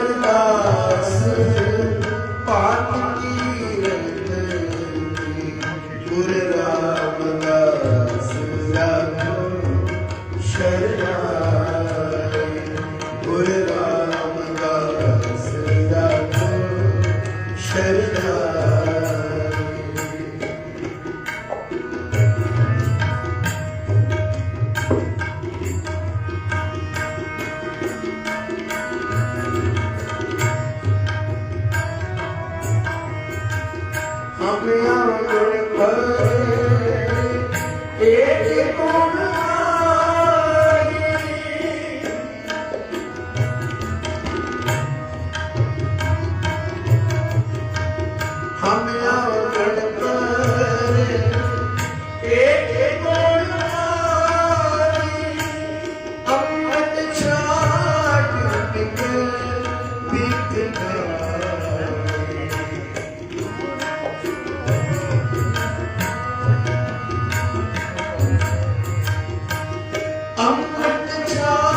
da da. bird. It is Oh.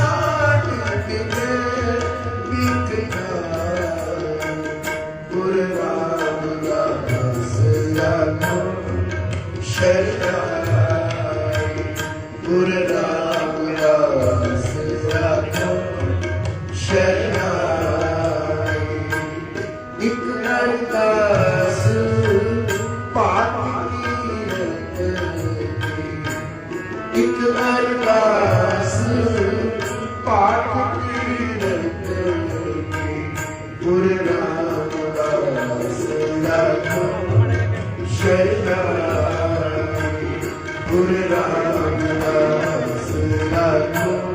Senhor.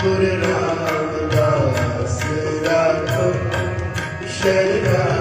Shri Ram Das Radha Shri Ram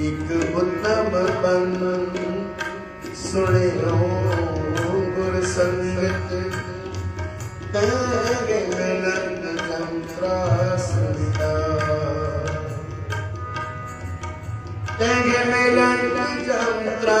ਇੱਕ ਉੱਤਮ ਪੰਥ ਸੁਣਿਓ ਗੁਰ ਸੰਗਤ। ਤੇਗੇ ਮਿਲਨ ਜੰਤਰਾ ਸੰਤਾ ਮਿਲਨ ਜੰਤਰਾ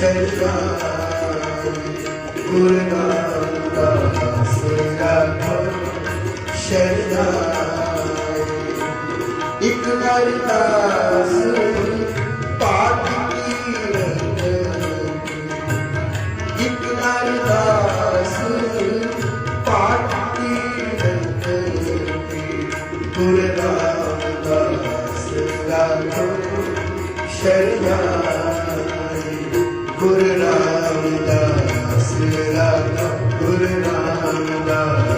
ਰਾਮ ਸ਼ਰਨਾਈ ਗੁਰ ਰਾਮਦਾਸ ਰਾਮ ਸ਼ਰਨਾਈ ਇਕ ਅਰਦਾਸ ਪਾਠ ਕੀ ਇਕ ਅਰਦਾਸ ਪਾਠ ਕੀ ਗੁਰ ਰਾਮਦਾਸ ਰਾਮ ਸ਼ਰਨਾਈ Luna.